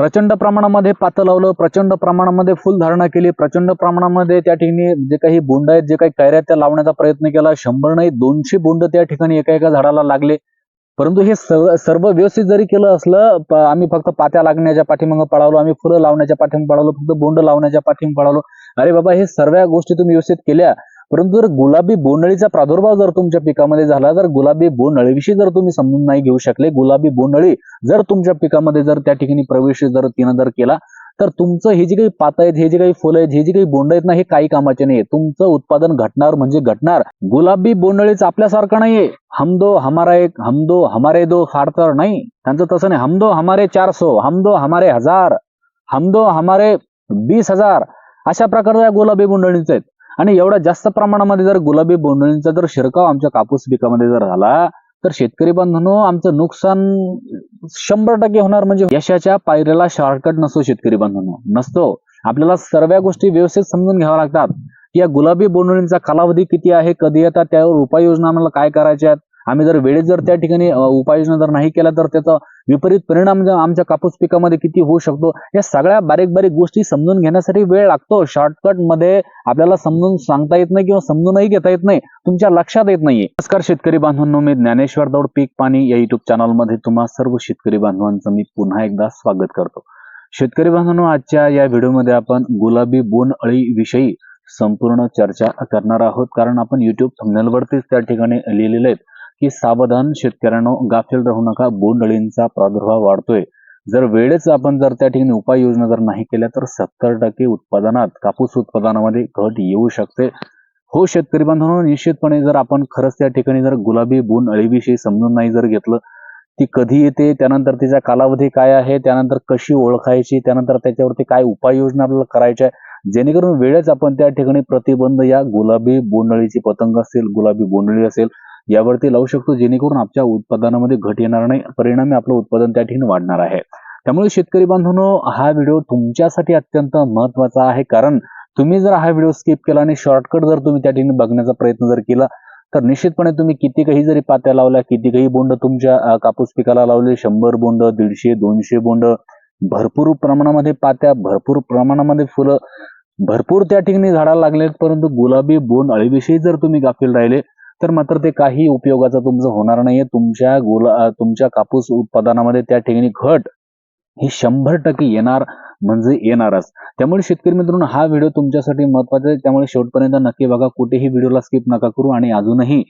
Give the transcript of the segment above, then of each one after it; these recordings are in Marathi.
प्रचंड प्रमाणामध्ये पातं लावलं प्रचंड प्रमाणामध्ये फुलधारणा केली प्रचंड प्रमाणामध्ये त्या ठिकाणी जे काही बोंड आहेत जे काही कैऱ्या त्या लावण्याचा प्रयत्न केला. शंभर नाही दोनशे बोंड त्या ठिकाणी एका एका झाडाला लागले. परंतु हे सर्व सर्व व्यवस्थित जरी केलं असलं आम्ही फक्त पात्या लागण्याच्या पाठीमागं पळालो आम्ही फुलं लावण्याच्या पाठीमागे पळालो फक्त बोंड लावण्याच्या पाठीमागे पळालो. अरे बाबा हे सर्व गोष्टी तुम्ही व्यवस्थित केल्या. परंतु जर गुलाबी बोंडळीचा प्रादुर्भाव जर तुमच्या पिकामध्ये झाला तर गुलाबी बोंडळीविषयी जर तुम्ही समजून नाही घेऊ शकले गुलाबी बोंडळी जर तुमच्या पिकामध्ये जर त्या ठिकाणी प्रवेश जर तिनं जर केला तर तुमचं हे जे काही पात आहेत हे जे काही फुलं आहेत हे जे काही बोंड आहेत ना हे काही कामाचे नाही तुमचं उत्पादन घटणार म्हणजे घटणार. गुलाबी बोंडळीच आपल्यासारखं नाहीये. हमदो हमारा एक हमदो हमारे दो फार तर नाही. त्यांचं तसं नाही. हमदो हमारे चार सो हमदो हमारे हजार हमदो हमारे बीस हजार अशा प्रकारच्या गुलाबी बोंडळीचे आहेत. आणि एवढ्या जास्त प्रमाणामध्ये जर गुलाबी बोंडळींचा जर शिरकाव आमच्या कापूस पिकामध्ये जर झाला तर शेतकरी बांधवांनो आमचं नुकसान शंभर टक्के होणार म्हणजे यशाच्या पायऱ्याला शॉर्टकट नसतो शेतकरी बांधवांनो नसतो. आपल्याला सर्व गोष्टी व्यवस्थित समजून घ्याव्या लागतात. की या गुलाबी बोंडळींचा कालावधी किती आहे कधी येतात त्यावर उपाययोजना आम्हाला काय करायच्या आहेत आम्ही जर वेळेत जर त्या ठिकाणी उपाययोजना जर नाही केल्या तर त्याचा विपरीत परिणाम आमच्या कापूस पिकामध्ये किती होऊ शकतो? या सगळ्या बारीक बारीक गोष्टी समजून घेण्यासाठी वेळ लागतो. शॉर्टकटमध्ये आपल्याला समजून सांगता येत नाही किंवा समजूनही घेता येत नाही. तुमच्या लक्षात येत नाहीये. नमस्कार शेतकरी बांधवांनो मी ज्ञानेश्वर दौड पीक पाणी या युट्यूब चॅनलमध्ये तुम्हा सर्व शेतकरी बांधवांचं मी पुन्हा एकदा स्वागत करतो. शेतकरी बांधवांनो आजच्या या व्हिडिओमध्ये आपण गुलाबी बोन अळी विषयी संपूर्ण चर्चा करणार आहोत. कारण आपण युट्यूब थंबनेलवरतीच त्या ठिकाणी लिहिलेले आहेत. की सावधान शेतकऱ्यांनो गाफील राहू नका बोंडअळींचा प्रादुर्भाव वाढतोय. जर वेळेच आपण जर त्या ठिकाणी उपाययोजना जर नाही केल्या तर सत्तर टक्के उत्पादनात कापूस उत्पादनामध्ये घट येऊ शकते. हो शेतकरी बांधवांनो निश्चितपणे जर आपण खरंच त्या ठिकाणी जर गुलाबी बोंड अळीविषयी समजून नाही जर घेतलं ती कधी येते त्यानंतर तिचा कालावधी काय आहे त्यानंतर कशी ओळखायची त्यानंतर त्याच्यावरती काय उपाययोजना आपल्याला करायच्या आहे जेणेकरून वेळेच आपण त्या ठिकाणी प्रतिबंध या गुलाबी बोंडळीची पतंग असेल गुलाबी बोंडअळी असेल यावरती लावू शकतो जेणेकरून आपल्या उत्पादनामध्ये घट येणार नाही परिणामी आपलं उत्पादन त्या ठिकाणी वाढणार आहे. त्यामुळे शेतकरी बांधवांनो हा व्हिडिओ तुमच्यासाठी अत्यंत महत्त्वाचा आहे कारण तुम्ही जर हा व्हिडिओ स्किप केला आणि शॉर्टकट जर तुम्ही त्या ठिकाणी बघण्याचा प्रयत्न जर केला तर निश्चितपणे तुम्ही किती काही जरी पात्या लावल्या किती काही बोंड तुमच्या कापूस पिकाला लावले शंभर बोंड दीडशे दोनशे बोंड भरपूर प्रमाणामध्ये पात्या भरपूर प्रमाणामध्ये फुलं भरपूर त्या ठिकाणी झाडाला लागलेत परंतु गुलाबी बोंड अळीविषयी जर तुम्ही गाफील राहिले तर मात्र ते काही उपयोगाचं तुमचं होणार नाहीये. तुमच्या गोला तुमच्या कापूस उत्पादनामध्ये त्या ठिकाणी घट ही शंभर टक्के येणार म्हणजे येणारच. त्यामुळे शेतकरी मित्रांनो हा व्हिडिओ तुमच्यासाठी महत्त्वाचा आहे. त्यामुळे शेवटपर्यंत नक्की बघा. कुठेही व्हिडिओला स्किप नका करू आणि अजूनही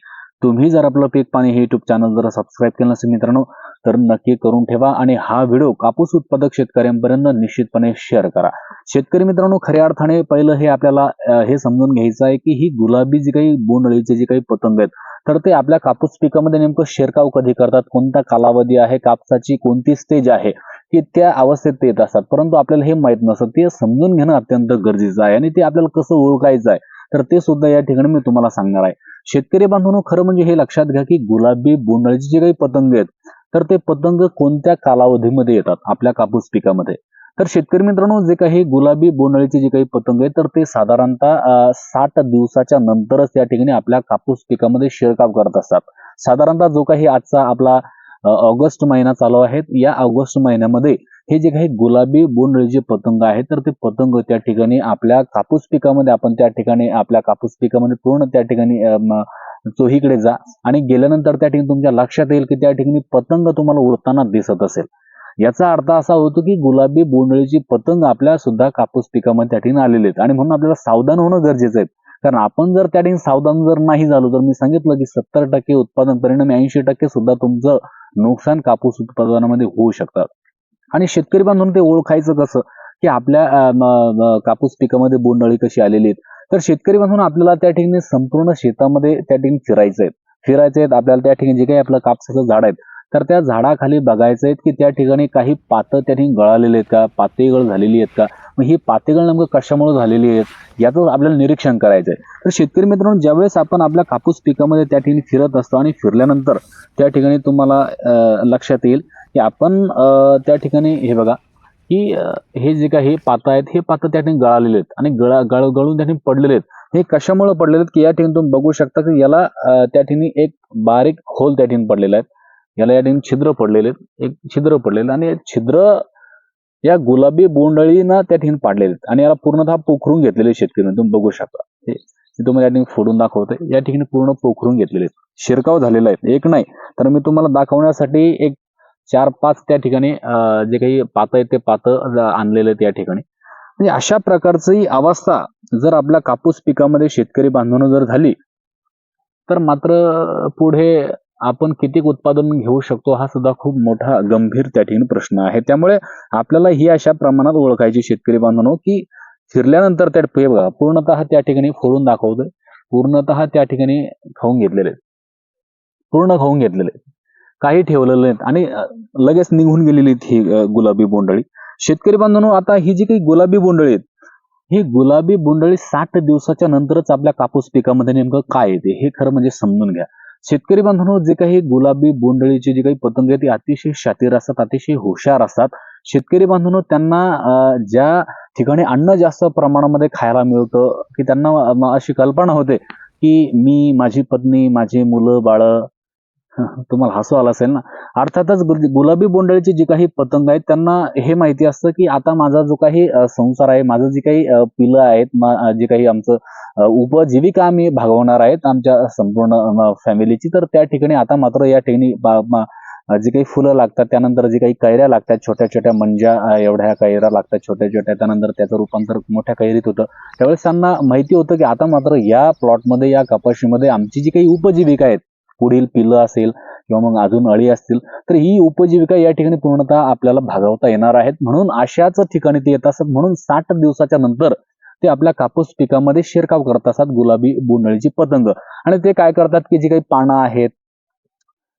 तुम्ही जर आपलं पीक पाणी हे युट्यूब चॅनल जर सबस्क्राईब केलं नसेल मित्रांनो तर नक्की करून ठेवा आणि हा व्हिडिओ कापूस उत्पादक शेतकऱ्यांपर्यंत निश्चितपणे शेअर करा. शेतकरी मित्रांनो खऱ्या अर्थाने पहिलं हे आपल्याला हे समजून घ्यायचं आहे की ही गुलाबी जी काही बोंडअळीचे जे काही पतंग आहेत तर ते आपल्या कापूस पिकामध्ये नेमकं शेरकाव कधी करतात कोणता कालावधी आहे कापसाची कोणती स्टेज आहे की त्या अवस्थेत ते येत असतात. परंतु आपल्याला हे माहीत नसतं ते समजून घेणं अत्यंत गरजेचं आहे आणि ते आपल्याला कसं ओळखायचं आहे तर ते सुद्धा या ठिकाणी मी तुम्हाला सांगणार आहे. शेतकरी बांधवांनो खरं म्हणजे हे लक्षात घ्या की गुलाबी बोंडळीचे जे काही पतंग आहेत तर ते पतंग कोणत्या कालावधीमध्ये येतात? आपल्या कापूस पिकामध्ये. तर शेतकरी मित्रांनो जे काही गुलाबी बोंडळीचे जे काही पतंग आहेत तर ते साधारणतः साठ दिवसाच्या नंतरच त्या ठिकाणी आपल्या कापूस पिकामध्ये शिरकाव करत असतात. साधारणतः जो काही आजचा आपला ऑगस्ट महिना चालू आहे या ऑगस्ट महिन्यामध्ये हे जे काही गुलाबी बोंडळी जे पतंग आहेत तर ते पतंग त्या ठिकाणी आपल्या कापूस पिकामध्ये आपण त्या ठिकाणी आपल्या कापूस पिकामध्ये पूर्ण त्या ठिकाणी चोहीकडे जा. आणि गेल्यानंतर त्या ठिकाणी तुमच्या लक्षात येईल की त्या ठिकाणी पतंग तुम्हाला उडताना दिसत असेल. याचा अर्थ असा होतो की गुलाबी बोंडळीची पतंग आपल्या सुद्धा कापूस पिकामध्ये त्या ठिकाणी आलेले आहेत. आणि म्हणून आपल्याला सावधान होणं गरजेचं आहे. कारण आपण जर त्या ठिकाणी सावधान जर नाही झालो तर मी सांगितलं की सत्तर टक्के उत्पादन परिणामी ऐंशी टक्के सुद्धा तुमचं नुकसान कापूस उत्पादनामध्ये होऊ शकतात आणि शेतकरी बांधून ते ओळखायचं कसं? की आपल्या कापूस पिकामध्ये बोंडअळी कशी आलेली आहेत. तर शेतकरी बांधून आपल्याला त्या ठिकाणी संपूर्ण शेतामध्ये त्या ठिकाणी फिरायचं आहे. फिरायचं आहेत आपल्याला त्या ठिकाणी जे काही आपलं कापसाचं झाड आहेत तर त्या झाडाखाली बघायचं आहेत की त्या ठिकाणी काही पातं त्या ठिकाणी गळालेले आहेत का? पातेगळ झालेली आहेत का? मग ही पातेगळ नेमकं कशामुळे झालेली आहेत? याचं आपल्याला निरीक्षण करायचं आहे तर शेतकरी मित्रांनो ज्यावेळेस आपण आपल्या कापूस पिकामध्ये त्या ठिकाणी फिरत असतो आणि फिरल्यानंतर त्या ठिकाणी तुम्हाला लक्षात येईल की आपण त्या ठिकाणी हे बघा की हे जे काही पातं आहेत हे पातं त्या ठिकाणी गळालेले आहेत. आणि गळा गळ गळून त्या ठिकाणी पडलेले आहेत. हे कशामुळे पडलेले आहेत की या ठिकाणी तुम्ही बघू शकता की याला त्या ठिकाणी एक बारीक होल त्या ठिकाणी पडलेला आहे. याला या ठिकाणी छिद्र पडलेले आहेत. एक छिद्र पडलेलं आणि छिद्र या गुलाबी बोंडळीनं त्या ठिकाणी पाडलेले आहेत. आणि याला पूर्णतः पोखरून घेतलेले शेतकरी. तुम्ही बघू शकता. हे मी तुम्हाला या ठिकाणी फोडून दाखवतोय या ठिकाणी पूर्ण पोखरून घेतलेले आहेत. शिरकाव झालेला आहे. एक नाही. तर मी तुम्हाला दाखवण्यासाठी एक चार पाच त्या ठिकाणी जे काही पातं आहेत ते पातं आणलेले आहेत या ठिकाणी म्हणजे अशा प्रकारची अवस्था जर आपल्या कापूस पिकामध्ये शेतकरी बांधवांनो जर झाली तर मात्र पुढे आपण किती उत्पादन घेऊ शकतो हा सुद्धा खूप मोठा गंभीर त्या ठिकाणी प्रश्न आहे त्यामुळे आपल्याला ही अशा प्रमाणात ओळखायची शेतकरी बांधवांनो की फिरल्यानंतर त्या बघा पूर्णतः त्या ठिकाणी फोडून दाखवतोय पूर्णतः त्या ठिकाणी खाऊन घेतलेले आहेत. पूर्ण खाऊन घेतलेले आहेत. काही ठेवलेलं नाहीत. आणि लगेच निघून गेलेली आहेत ही गुलाबी बोंडळी. शेतकरी बांधवांनो आता ही जी काही गुलाबी बोंडळी आहेत ही गुलाबी बोंडळी साठ दिवसाच्या नंतरच आपल्या कापूस पिकामध्ये नेमकं काय येते हे खरं म्हणजे समजून घ्या. शेतकरी बांधवांनो जे काही गुलाबी बोंडळीची जी काही पतंग आहे ती अतिशय शातीर असतात अतिशय हुशार असतात. शेतकरी बांधवांनो त्यांना ज्या ठिकाणी अन्न जास्त प्रमाणामध्ये खायला मिळतं की त्यांना अशी कल्पना होते की मी माझी पत्नी माझी मुलं बाळं तुम्हाला हसू आलं असेल ना. अर्थातच गुलाबी बोंडळीची जी काही पतंग आहेत त्यांना हे माहिती असतं की आता माझा जो काही संसार आहे माझं जी काही पिलं आहेत जे काही आमचं उपजीविका आम्ही भागवणार आहेत आमच्या संपूर्ण फॅमिलीची तर त्या ठिकाणी आता मात्र या ठिकाणी जी काही फुलं लागतात त्यानंतर जी काही कैऱ्या लागतात छोट्या छोट्या मंजा एवढ्या कैऱ्या लागतात छोट्या छोट्या त्यानंतर त्याचं रूपांतर मोठ्या कैरीत होतं. त्यावेळेस त्यांना माहिती होतं की आता मात्र या प्लॉटमध्ये या कपाशीमध्ये आमची जी काही उपजीविका आहेत पुढील पिलं असेल किंवा मग अजून अळी असतील तर ही उपजीविका या ठिकाणी पूर्णतः आपल्याला भागवता येणार आहेत. म्हणून अशाच ठिकाणी ते येत असतात म्हणून साठ दिवसाच्या नंतर ते आपल्या कापूस पिकामध्ये शिरकाव करत असतात गुलाबी बोंडळीची पतंग. आणि ते काय करतात की जी काही पानं आहेत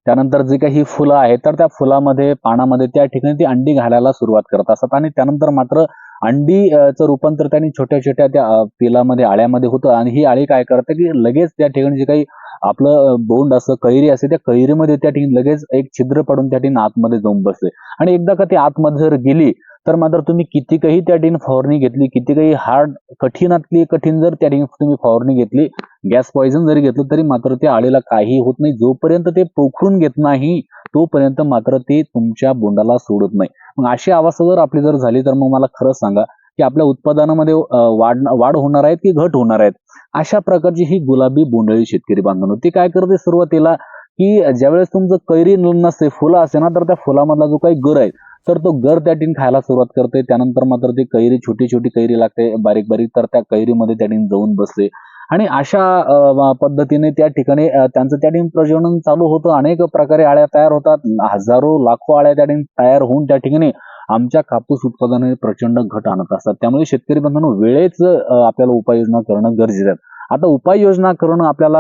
त्यानंतर जी काही फुलं आहेत तर त्या फुलामध्ये पानामध्ये त्या ठिकाणी ती अंडी घालायला सुरुवात करत असतात आणि त्यानंतर मात्र अंडी चं रूपांतर त्यांनी छोट्या छोट्या त्या तेलामध्ये पिलामध्ये आळ्यामध्ये होतं. आणि ही आळी काय करते की लगेच त्या ठिकाणी जे काही आपलं बोंड असं कैरी असते त्या कैरीमध्ये त्या ठिकाणी लगेच एक छिद्र पडून त्या ठिकाणी आतमध्ये जाऊन बसते. आणि एकदा का ती आतमध्ये जर गेली तर मात्र तुम्ही कितीकही त्या ठिकाणी फवारणी घेतली कितीकही हार्ड कठीणातली कठीण जर त्या ठिकाणी तुम्ही फवारणी घेतली गॅस पॉइझन जरी घेतलं तरी मात्र त्या आळीला काही होत नाही. जोपर्यंत ते पोखरून घेत नाही तोपर्यंत मात्र ते तुमच्या बोंडाला सोडत नाही. मग अशी अवस्था जर आपली जर झाली तर मग मला खरंच सांगा की आपल्या उत्पादनामध्ये वाढ वाढ होणार आहेत की घट होणार आहेत? अशा प्रकारची ही गुलाबी बोंडळी शेतकरी बांधवनो ती काय करते सुरुवातीला? की ज्यावेळेस तुमचं कैरी नसते फुलं असते ना तर त्या फुलामधला जो काही गर आहे तर तो गर त्या टीन खायला सुरुवात करते. त्यानंतर मात्र ती कैरी छोटी छोटी कैरी लागते बारीक बारीक तर त्या कैरीमध्ये त्या ठिकाणी जाऊन बसते. आणि अशा पद्धतीने त्या ठिकाणी त्यांचं त्या ठिकाणी प्रजनन चालू होतं. अनेक प्रकारे आळ्या तयार होतात. हजारो लाखो आळ्या त्या ठिकाणी तयार होऊन त्या ठिकाणी आमच्या कापूस उत्पादनाने प्रचंड घट आणत असतात. त्यामुळे शेतकरी बांधवांनो वेळेच आपल्याला उपाययोजना करणं गरजेचं आहे. आता उपाययोजना करणं आपल्याला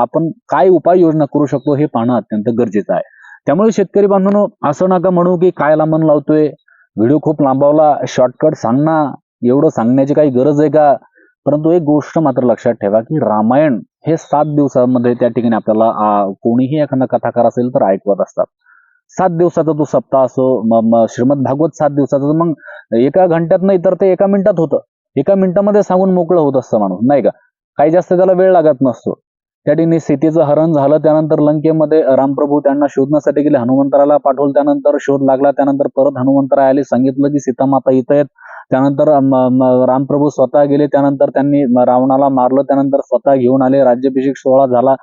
आपण काय उपाययोजना करू शकतो हे पाहणं अत्यंत गरजेचं आहे. त्यामुळे शेतकरी बांधवांनो असं नका म्हणू की काय लांबण लावतोय. व्हिडिओ खूप लांबवला. शॉर्टकट सांगणं एवढं सांगण्याची काही गरज आहे का? परंतु एक गोष्ट मात्र लक्षात ठेवा की रामायण हे सात दिवसामध्ये त्या ठिकाणी आपल्याला कोणीही एखादा कथाकार असेल तर ऐकवत असतात. सात दिवसाचा तो सप्ताह असो श्रीमद भागवत सात दिवसाचा मग एका घंट्यात नाही तर ते एका मिनिटात होतं. एका मिनिटामध्ये सांगून मोकळं होत असतं माणूस नाही का? काही जास्त त्याला वेळ लागत नसतो. त्या ठिकाणी सीतेचं हरण झालं त्यानंतर लंकेमध्ये रामप्रभू त्यांना शोधण्यासाठी गेले हनुमंतराला पाठवलं त्यानंतर शोध लागला त्यानंतर परत हनुमंतरा आले सांगितलं की सीतामाता इथं आहेत. त्यानंतर रामप्रभू स्वतः गेले. त्यानंतर त्यांनी रावणाला मारलं. त्यानंतर स्वतः घेऊन आले. राज्याभिषेक सोहळा झाला.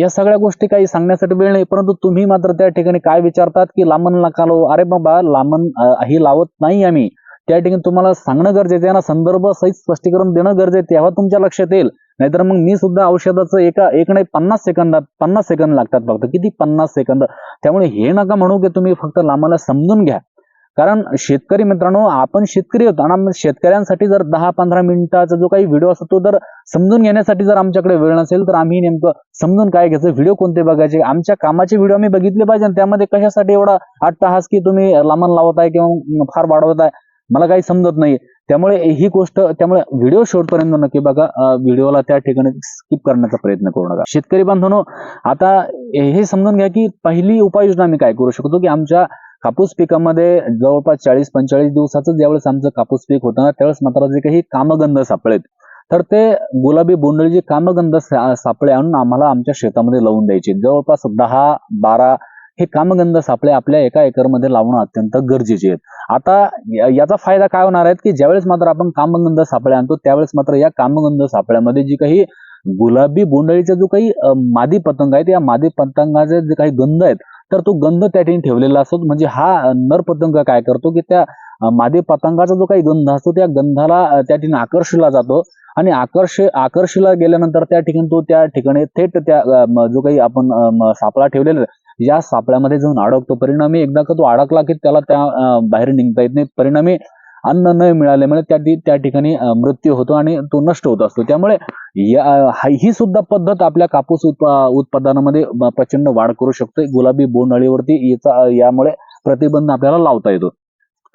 या सगळ्या गोष्टी काही सांगण्यासाठी वेळ नाही. परंतु तुम्ही मात्र त्या ठिकाणी काय विचारतात की लांबण नका अरे बाबा लांबण ही लावत नाही आम्ही. त्या ठिकाणी तुम्हाला सांगणं गरजेचं आहे. ना संदर्भ सहित स्पष्टीकरण देणं गरजेचं तेव्हा तुमच्या लक्षात येईल. नाहीतर मग मी सुद्धा औषधाचं एका एक नाही पन्नास सेकंदात पन्नास सेकंद लागतात फक्त. किती? पन्नास सेकंद. त्यामुळे हे नका म्हणू की तुम्ही फक्त लांबाला समजून घ्या. कारण शेतकरी मित्रांनो आपण शेतकरी होतो आणि शेतकऱ्यांसाठी जर दहा पंधरा मिनिटाचा जो काही व्हिडिओ असतो तो जर समजून घेण्यासाठी जर आमच्याकडे वेळ नसेल तर आम्ही नेमकं समजून काय घ्यायचं? व्हिडिओ कोणते बघायचे? आमच्या कामाचे व्हिडिओ आम्ही बघितले पाहिजे आणि त्यामध्ये कशासाठी एवढा अट्टहास की तुम्ही लांबण लावत आहे किंवा फार वाढवत आहे मला काही समजत नाही त्यामुळे ही गोष्ट त्यामुळे व्हिडिओ शेवटपर्यंत नक्की बघा. व्हिडिओला त्या ठिकाणी स्किप करण्याचा प्रयत्न करू नका. शेतकरी बांधवनो आता हे समजून घ्या की पहिली उपाययोजना आम्ही काय करू शकतो? की आमच्या कापूस पिकामध्ये जवळपास चाळीस पंचेचाळीस दिवसाचं ज्यावेळेस आमचं कापूस पीक होतं ना त्यावेळेस मात्र जे काही कामगंध सापळेत तर ते गुलाबी बोंडळी जे कामगंध सापळे आणून आम्हाला आमच्या शेतामध्ये लावून द्यायचे. जवळपास दहा बारा हे कामगंध सापळे आपल्या एका एकरमध्ये लावणं अत्यंत गरजेचे आहेत. आता याचा फायदा काय होणार आहे की ज्यावेळेस मात्र आपण कामगंध सापळे आणतो त्यावेळेस मात्र या कामगंध सापळ्यामध्ये जी काही गुलाबी बोंडळीचा जो काही मादी पतंग आहे त्या मादी पतंगाचे जे काही गंध आहेत तर तो गंध त्या ठिकाणी ठेवलेला असतो. म्हणजे हा नर पतंग काय करतो की त्या मादी पतंगाचा जो काही गंध असतो त्या गंधाला त्या ठिकाणी आकर्षला जातो. आणि आकर्ष आकर्षला गेल्यानंतर त्या ठिकाणी तो त्या ठिकाणी थेट त्या जो काही आपण सापळा ठेवलेला या सापळ्यामध्ये जाऊन अडकतो. परिणामी एकदा का तो अडकला की त्याला त्या बाहेर निघता येत नाही. परिणामी अन्न न मिळाल्यामुळे त्या त्या ठिकाणी मृत्यू होतो आणि तो नष्ट होत असतो. त्यामुळे या ही सुद्धा पद्धत आपल्या कापूस उत्पादनामध्ये प्रचंड वाढ करू शकते. गुलाबी बोंडअळीवरती याचा यामुळे प्रतिबंध आपल्याला लावता येतो.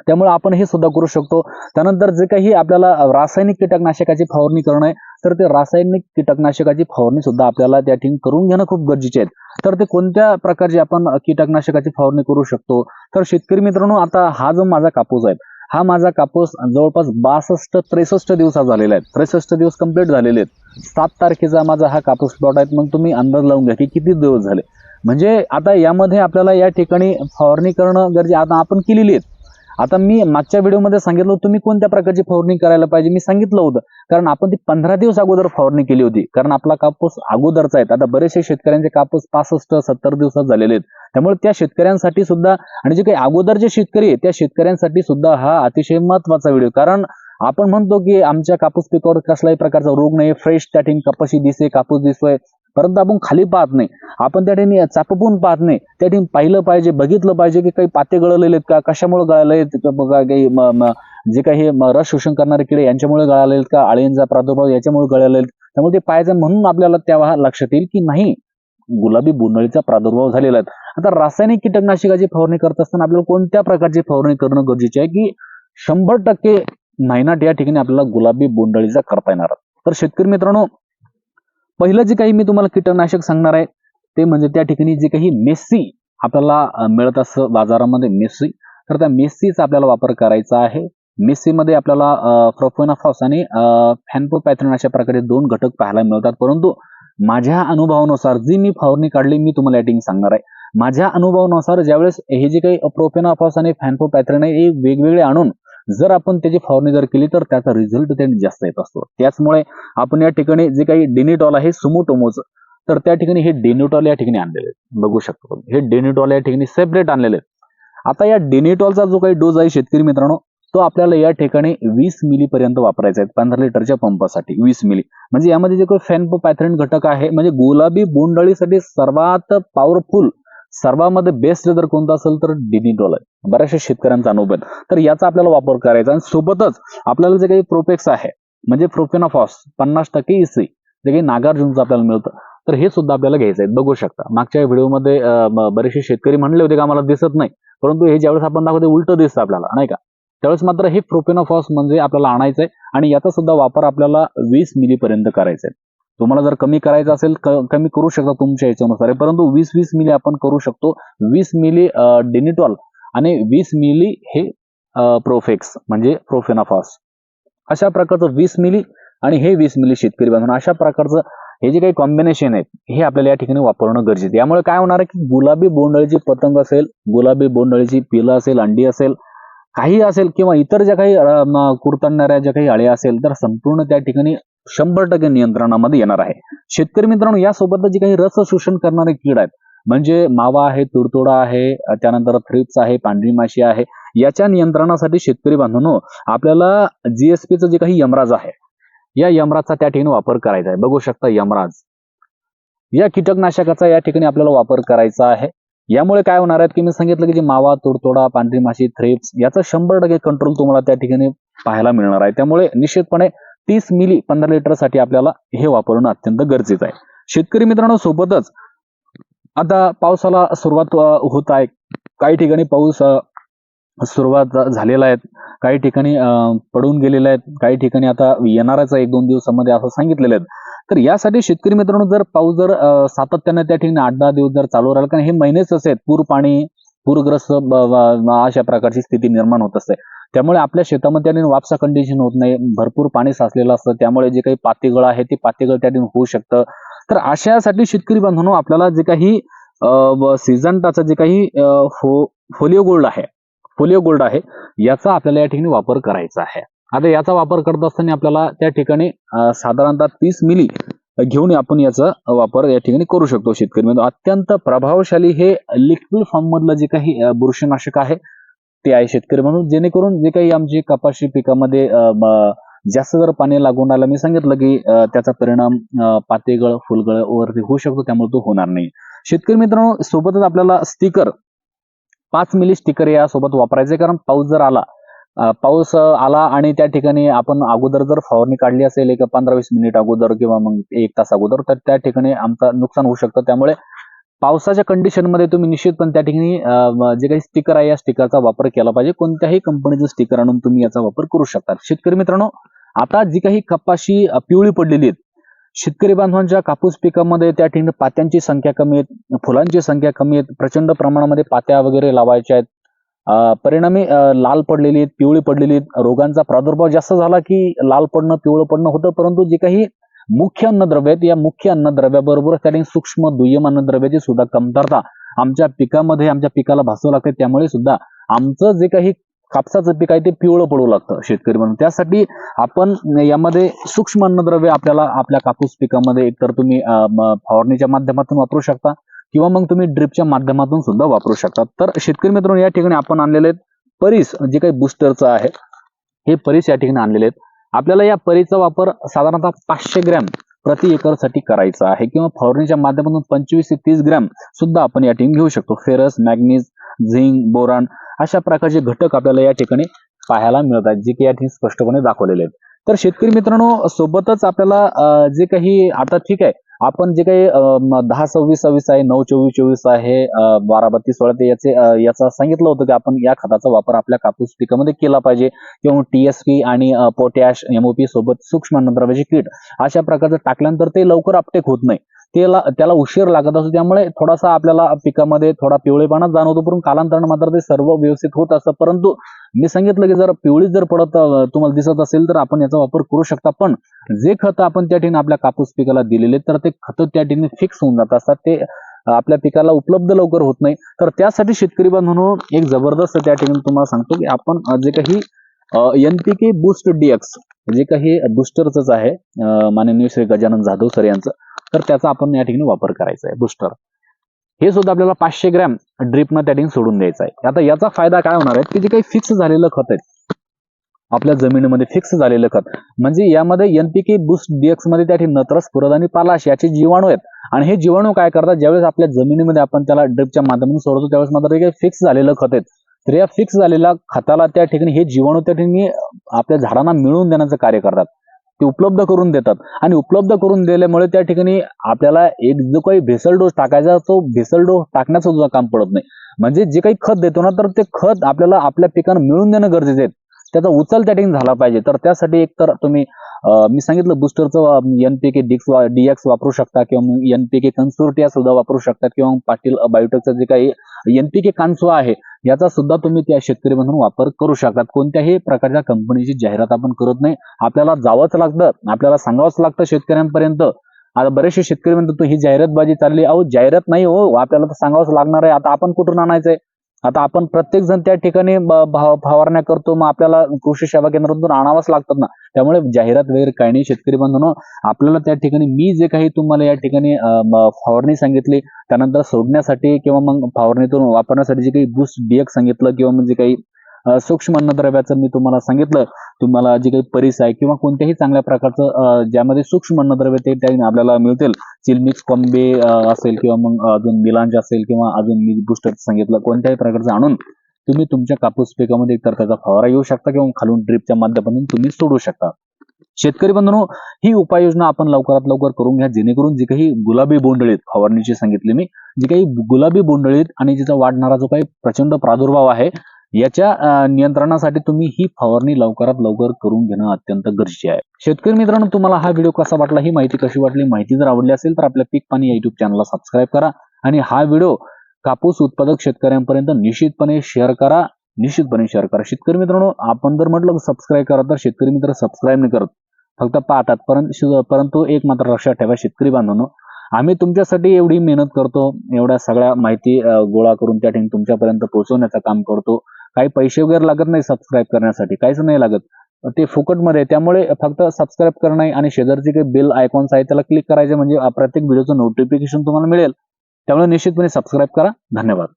त्यामुळे आपण हे सुद्धा करू शकतो. त्यानंतर जे काही आपल्याला रासायनिक कीटकनाशकाची फवारणी करणं आहे तर ते रासायनिक कीटकनाशकाची फवारणी सुद्धा आपल्याला त्या ठिकाणी करून घेणं खूप गरजेचे आहे. तर ते कोणत्या प्रकारची आपण कीटकनाशकाची फवारणी करू शकतो? तर शेतकरी मित्रांनो आता हा जो माझा कापूस आहे हा माझा कापूस जवळपास बासष्ट त्रेसष्ट दिवसा झालेला आहे. त्रेसष्ट दिवस कंप्लीट झालेले आहेत. सात तारखेचा माझा हा कापूस प्लॉट आहे. मग तुम्ही अंदाज लावून घ्या की किती दिवस झाले? म्हणजे आता यामध्ये आपल्याला या ठिकाणी फवारणी करणं गरजे आता आपण केलेली आहेत. आता मी मागच्या व्हिडिओमध्ये सांगितलं होतं तुम्ही कोणत्या प्रकारची फवारणी करायला पाहिजे? मी सांगितलं होतं. कारण आपण ती पंधरा दिवस अगोदर फवारणी केली होती. कारण आपला कापूस अगोदरचा आहे. आता बरेचसे शेतकऱ्यांचे कापूस पासष्ट सत्तर दिवसात झालेले आहेत. त्यामुळे त्या शेतकऱ्यांसाठी सुद्धा आणि जे काही अगोदर जे शेतकरी आहे त्या शेतकऱ्यांसाठी सुद्धा हा अतिशय महत्त्वाचा व्हिडिओ. कारण आपण म्हणतो की आमच्या कापूस पिकावर कसलाही प्रकारचा रोग नाही फ्रेश त्या ठिकाणी कपाशी दिसे कापूस दिसतोय. परंतु आपण खाली पाहत नाही. आपण त्या ठिकाणी चापपून पाहत नाही. त्या ठिकाणी पाहिलं पाहिजे बघितलं पाहिजे की काही पाते गळलेले आहेत का कशामुळे गळाले काही जे काही रस शोषण करणारे किडे यांच्यामुळे गळाले आहेत का आळींचा प्रादुर्भाव याच्यामुळे गळाले आहेत. त्यामुळे ते पाहायचं म्हणून आपल्याला तेव्हा लक्षात येईल की नाही गुलाबी बोंडळीचा प्रादुर्भाव झालेला आहे. आता रासायनिक कीटकनाशकाची फवारणी करत असताना आपल्याला कोणत्या प्रकारची फवारणी करणं गरजेचे आहे की शंभर टक्के नायनाट या ठिकाणी आपल्याला गुलाबी बोंडळीचा करता येणार आहे. तर शेतकरी मित्रांनो पहिलं जे काही मी तुम्हाला कीटकनाशक सांगणार आहे ते म्हणजे त्या ठिकाणी जे काही मेस्सी आपल्याला मिळत असतं बाजारामध्ये मेस्सी तर त्या मेस्सीचा आपल्याला वापर करायचा आहे. मेस्सीमध्ये आपल्याला प्रोफोनाफॉस आणि फॅनपोपॅथ्रिन अशा प्रकारे दोन घटक पाहायला मिळतात. परंतु माझ्या अनुभवानुसार जी मी फवारणी काढली मी तुम्हाला याटिंग सांगणार आहे. माझ्या अनुभवानुसार ज्यावेळेस हे जे काही प्रोफेनाफॉस आणि फॅनपोपॅथ्रिन आहे हे वेगवेगळे आणून जर आपण त्याची फवारणी जर केली तर त्याचा रिझल्ट त्याने जास्त येत असतो. त्याचमुळे आपण या ठिकाणी जे काही डेनिटॉल आहे सुमोटोमोच तर त्या ठिकाणी हे डेनिटॉल या ठिकाणी आणलेले आहेत. बघू शकतो हे डेनिटॉल या ठिकाणी सेपरेट आणलेले आहेत. आता या डेनिटॉलचा जो काही डोज आहे शेतकरी मित्रांनो तो आपल्याला या ठिकाणी वीस मिली पर्यंत वापरायचा आहे. पंधरा लिटरच्या पंपासाठी वीस मिली म्हणजे यामध्ये जे काही फॅनपोपॅथ्रिन घटक आहे म्हणजे गुलाबी बोंडअळीसाठी सर्वात पॉवरफुल सर्वांमध्ये बेस्ट जर कोणता असेल तर डिनिटॉल आहे. बऱ्याचशा शेतकऱ्यांचा अनुभव आहे तर याचा आपल्याला वापर करायचा आणि सोबतच आपल्याला जे काही प्रोपेक्स आहे म्हणजे प्रोफेनाफॉस पन्नास टक्के इसी जे काही नागार्जुनचं आपल्याला मिळतं तर हे सुद्धा आपल्याला घ्यायचं आहे. बघू शकता. मागच्या व्हिडिओमध्ये बरेचसे शेतकरी म्हणले होते का आम्हाला दिसत नाही. परंतु हे ज्यावेळेस आपण दाखवते उलट दिसतं आपल्याला नाही का? त्यावेळेस मात्र हे प्रोपेनोफॉस म्हणजे आपल्याला आणायचं आहे. आणि याचा सुद्धा वापर आपल्याला वीस मिलीपर्यंत करायचा आहे. तुम्हाला जर कमी करायचं असेल कमी करू शकता तुमच्या याच्यानुसार. आहे. परंतु वीस वीस मिली आपण करू शकतो. वीस मिली डेनिटॉल आणि वीस मिली हे प्रोफेक्स म्हणजे प्रोफेनाफॉस. अशा प्रकारचं वीस मिली आणि हे वीस मिली शेतकरी बांधून अशा प्रकारचं हे जे काही कॉम्बिनेशन आहेत हे आपल्याला या ठिकाणी वापरणं गरजेचं यामुळे काय होणार आहे की गुलाबी बोंडळीची पतंग असेल गुलाबी बोंडअळीची पिलं असेल अंडी असेल काही असेल किंवा इतर ज्या काही अ, कुरतडणाऱ्या ज्या काही अळ्या असेल तर संपूर्ण त्या ठिकाणी शंभर टक्के नियंत्रणामध्ये येणार आहे. शेतकरी मित्रांनो यासोबत जे काही रस शोषण करणारे कीड आहेत म्हणजे मावा आहे तुडतुडा आहे त्यानंतर थ्रिप्स आहे पांढरी माशी आहे याच्या नियंत्रणासाठी शेतकरी बांधवांनो आपल्याला जीएसपीचं जे काही यमराज आहे या यमराजचा त्या ठिकाणी वापर करायचा आहे. बघू शकता यमराज. या कीटकनाशकाचा या ठिकाणी आपल्याला वापर करायचा आहे. यामुळे काय होणार आहे की मी सांगितलं की जे मावा तुडतोडा पांढरी माशी थ्रिप्स याचा शंभर टक्के कंट्रोल तुम्हाला त्या ठिकाणी पाहायला मिळणार आहे. त्यामुळे निश्चितपणे तीस मिली पंधरा लिटरसाठी आपल्याला हे वापरणं अत्यंत गरजेचं आहे. शेतकरी मित्रांनो सोबतच आता पावसाला सुरुवात होत आहे. काही ठिकाणी पाऊस सुरुवात झालेला आहे. काही ठिकाणी पडून गेलेले आहेत. काही ठिकाणी आता येणारच आहे एक दोन दिवसामध्ये असं सांगितलेलं आहे. तर यासाठी शेतकरी मित्रांनो जर पाऊस जर सातत्याने त्या ठिकाणी आठ दहा दिवस जर चालू राहिला कारण हे महिनेच असे आहेत. पूर पाणी पूरग्रस्त अशा प्रकारची स्थिती निर्माण होत असते. त्यामुळे आपल्या शेतामध्ये त्याने वापसा कंडिशन होत नाही. भरपूर पाणी साचलेलं असतं. त्यामुळे जे काही पातेगळ आहे ते पातेगळ त्या ठिकाणी होऊ शकतं. तर अशासाठी शेतकरी बांधवांनो आपल्याला जे काही सिजंटाचं जे काही फो फोलिओ गोल्ड आहे फोलिओ गोल्ड आहे याचा आपल्याला या ठिकाणी वापर करायचा आहे. आता याचा वापर करत असताना आपल्याला त्या ठिकाणी साधारणतः तीस मिली घेऊन आपण याचा वापर या ठिकाणी करू शकतो शेतकरी म्हणजे अत्यंत प्रभावशाली हे लिक्विड फॉर्म मधलं जे काही बुरशीनाशक आहे ते आहे शेतकरी म्हणून. जेणेकरून जे काही आमची कपाशी पिकामध्ये जास्त जर पाणी लागून राहिलं मी सांगितलं की त्याचा परिणाम पातेगळ फुलगळ वरती होऊ शकतो त्यामुळे तो होणार नाही. शेतकरी मित्रांनो सोबतच आपल्याला स्टिकर पाच मिली स्टिकर या सोबत वापरायचे कारण पाऊस जर आला पाऊस आला आणि त्या ठिकाणी आपण अगोदर जर फवारणी काढली असेल एक पंधरा वीस मिनिट अगोदर किंवा मग एक तास अगोदर तर त्या ठिकाणी आमचं नुकसान होऊ शकतं. त्यामुळे पावसाच्या कंडिशनमध्ये तुम्ही निश्चितपणे त्या ठिकाणी जे काही स्टिकर आहे या स्टिकरचा वापर केला पाहिजे. कोणत्याही कंपनीचं स्टिकर आणून तुम्ही याचा वापर करू शकता. शेतकरी मित्रांनो आता जी काही कपाशी पिवळी पडलेली आहेत शेतकरी बांधवांच्या कापूस पिकामध्ये त्या ठिकाणी पात्यांची संख्या कमी आहेत फुलांची संख्या कमी आहेत प्रचंड प्रमाणामध्ये पात्या वगैरे लावायच्या आहेत. परिणामी लाल पडलेली आहेत पिवळी पडलेली आहेत. रोगांचा प्रादुर्भाव जास्त झाला की लाल पडणं पिवळं पडणं होतं परंतु जे काही मुख्य अन्नद्रव्य आहेत या मुख्य अन्नद्रव्याबरोबर त्या सूक्ष्म दुय्यम अन्नद्रव्याची सुद्धा कमतरता. आमच्या पिकामध्ये आमच्या पिकाला भासू लागते त्यामुळे सुद्धा आमचं जे काही कापसाचं पीक आहे ते पिवळं पडू लागतं शेतकरी म्हणून. त्यासाठी आपण यामध्ये सूक्ष्म अन्नद्रव्य आपल्याला आपल्या कापूस पिकामध्ये एकतर तुम्ही फवारणीच्या माध्यमातून वापरू शकता किंवा मग तुम्ही ड्रिपच्या माध्यमातून सुद्धा वापरू शकता. तर शेतकरी मित्रांनो या ठिकाणी आपण आणलेले आहेत परीस जे काही बुस्टरचं आहे हे परीस या ठिकाणी आणलेले आहेत. आपल्याला या परीचा वापर साधारणतः पाचशे ग्रॅम प्रति एकरसाठी करायचा आहे. किंवा फवारणीच्या माध्यमातून पंचवीस ते तीस ग्रॅम सुद्धा आपण या ठिकाणी घेऊ शकतो. फेरस मॅग्नीज झिंक बोरान अशा प्रकारचे घटक आपल्याला या ठिकाणी पाहायला मिळतात जे की या ठिकाणी स्पष्टपणे दाखवलेले आहेत. तर शेतकरी मित्रांनो सोबतच आपल्याला जे काही आता ठीक आहे आपण जे काही दहा सव्वीस सव्वीस आहे नऊ चोवीस चोवीस आहे बारा बत्तीस सोळा ते याचे याचा सांगितलं होतं की आपण या खताचा वापर आपल्या कापूस पिकामध्ये केला पाहिजे. किंवा टीएसपी आणि पोटॅश एमओपी सोबत सूक्ष्म अन्नद्रव्याची कीट अशा प्रकारचं टाकल्यानंतर ते लवकर अपटेक होत नाही. त्याला त्याला उशीर लागत असतो. त्यामुळे थोडासा आपल्याला पिकामध्ये थोडा पिवळेपणा जाणवतो. परंतु कालांतरानं मात्र ते सर्व व्यवस्थित होत असतं. परंतु मी सांगितलं की जर पिवळी जर पडत तुम्हाला दिसत असेल तर आपण याचा वापर करू शकता. पण जे खत आपण त्या ठिकाणी आपल्या कापूस पिकाला दिलेले तर ते खत त्या ठिकाणी फिक्स होऊन जात असतात. ते आपल्या पिकाला उपलब्ध लवकर होत नाही. तर त्यासाठी शेतकरी बांधवांनो एक जबरदस्त त्या ठिकाणी तुम्हाला सांगतो की आपण जे काही एनपीके बूस्ट डीएक्स जे काही बुस्टरच आहे माननीय श्री गजानन जाधव सर यांचं तर त्याचा आपण या ठिकाणी वापर करायचा आहे बुस्टर हे सुद्धा आपल्याला पाचशे ग्रॅम ड्रिपनं त्या ठिकाणी सोडून द्यायचं आहे. आता याचा फायदा काय होणार आहे की जे काही फिक्स झालेलं खत आहे आपल्या जमिनीमध्ये फिक्स झालेलं खत म्हणजे यामध्ये एनपीके बुस्ट डीएक्समध्ये त्या ठिकाणी नत्रस पुरद आणि पालाश याचे जीवाणू आहेत. आणि हे जीवाणू काय करतात ज्यावेळेस आपल्या जमिनीमध्ये आपण त्याला ड्रिपच्या माध्यमातून सोडतो त्यावेळेस मात्र जे काही फिक्स झालेलं खत आहेत तर या फिक्स झालेल्या खताला त्या ठिकाणी हे जीवाणू त्या ठिकाणी आपल्या झाडांना मिळवून देण्याचं कार्य करतात. ते उपलब्ध करून देतात. आणि उपलब्ध करून दिल्यामुळे त्या ठिकाणी आपल्याला एक जो काही भेसल डोस टाकायचा तो भेसल डोस टाकण्याचं सुद्धा काम पडत नाही. म्हणजे जे काही खत देतो ना तर ते खत आपल्याला आपल्या पिकांना मिळून देणं गरजेचं आहे. त्याचा उचल त्या ठिकाणी झाला पाहिजे. तर त्यासाठी एक तर तुम्ही मी सांगितलं बुस्टरचं एनपीके डिक्स डीएक्स वापरू शकता किंवा एनपीके कन्सोर्टिया सुद्धा वापरू शकता किंवा पाटील बायोटेकचं जे काही एनपीके कांसवा आहे याचा सुद्धा तुम्ही त्या शेतकरी म्हणून वापर करू शकतात कोणत्याही प्रकारच्या कंपनीची जाहिरात आपण करत नाही. आपल्याला जावंच लागतं. आपल्याला सांगावंच लागतं शेतकऱ्यांपर्यंत. आता बरेचसे शेतकरी म्हणतात "तू ही जाहिरातबाजी चालली. अहो जाहिरात नाही हो. आपल्याला तर सांगावंच लागणार आहे. आता आपण कुठून आणायचंय? आता आपण प्रत्येक जण त्या ठिकाणी फवारण्या करतो मग आपल्याला कृषी सेवा केंद्रातून आणावंच लागतात ना. त्यामुळे जाहिरात वगैरे काही नाही शेतकरी बांधवांनो आपल्याला त्या ठिकाणी मी जे काही तुम्हाला या ठिकाणी फवारणी सांगितली त्यानंतर सोडण्यासाठी किंवा मग फवारणीतून वापरण्यासाठी जे काही बुस्ट डीएक्स सांगितलं किंवा म्हणजे काही सूक्ष्म अन्नद्रव्याचं मी तुम्हाला सांगितलं तुम्हाला जे काही परिस आहे किंवा कोणत्याही चांगल्या प्रकारचं ज्यामध्ये सूक्ष्म अन्नद्रव्य ते त्या आपल्याला मिळतील. चिलमिक्स कॉम्बे असेल किंवा मग अजून मिलांज असेल किंवा अजून मी बुस्टर सांगितलं कोणत्याही प्रकारचं आणून तुम्ही तुमच्या कापूस पिकामध्ये एकतर त्याचा फवारा येऊ शकता किंवा खालून ड्रिपच्या माध्यमातून तुम्ही सोडू शकता. शेतकरी बंधनो ही उपाययोजना आपण लवकरात लवकर करून घ्या जेणेकरून जी काही गुलाबी बोंडळीत फवारणीची सांगितली मी जी काही गुलाबी बोंडळीत आणि जिचा वाढणारा जो काही प्रचंड प्रादुर्भाव आहे याच्या नियंत्रणासाठी तुम्ही ही फवारणी लवकरात लवकर करून घेणं अत्यंत गरजेचे आहे. शेतकरी मित्रांनो तुम्हाला हा व्हिडिओ कसा वाटला ही माहिती कशी वाटली माहिती जर आवडली असेल तर आपल्या पीक पाणी या युट्यूब चॅनलला सबस्क्राईब करा आणि हा व्हिडिओ कापूस उत्पादक शेतकऱ्यांपर्यंत निश्चितपणे शेअर करा. निश्चितपणे शेअर करा. शेतकरी मित्रांनो आपण जर म्हटलं सबस्क्राईब करा तर शेतकरी मित्र सबस्क्राईब नाही करत. फक्त पाहतात. परंतु परंतु एक मात्र लक्षात ठेवा शेतकरी बांधवांनो आम्ही तुमच्यासाठी एवढी मेहनत करतो एवढ्या सगळ्या माहिती गोळा करून त्या ठिकाणी तुमच्यापर्यंत पोहोचवण्याचं काम करतो. काही पैसे वगैरे लागत नाही सबस्क्राईब करण्यासाठी काहीच नाही लागत. ते फुकटमध्ये त्यामुळे फक्त सबस्क्राईब करणं आणि शेजारचे काही बिल आयकॉन्स आहे त्याला क्लिक करायचे म्हणजे प्रत्येक व्हिडिओचं नोटिफिकेशन तुम्हाला मिळेल. त्यामुळे निश्चितपणे सबस्क्राईब करा. धन्यवाद.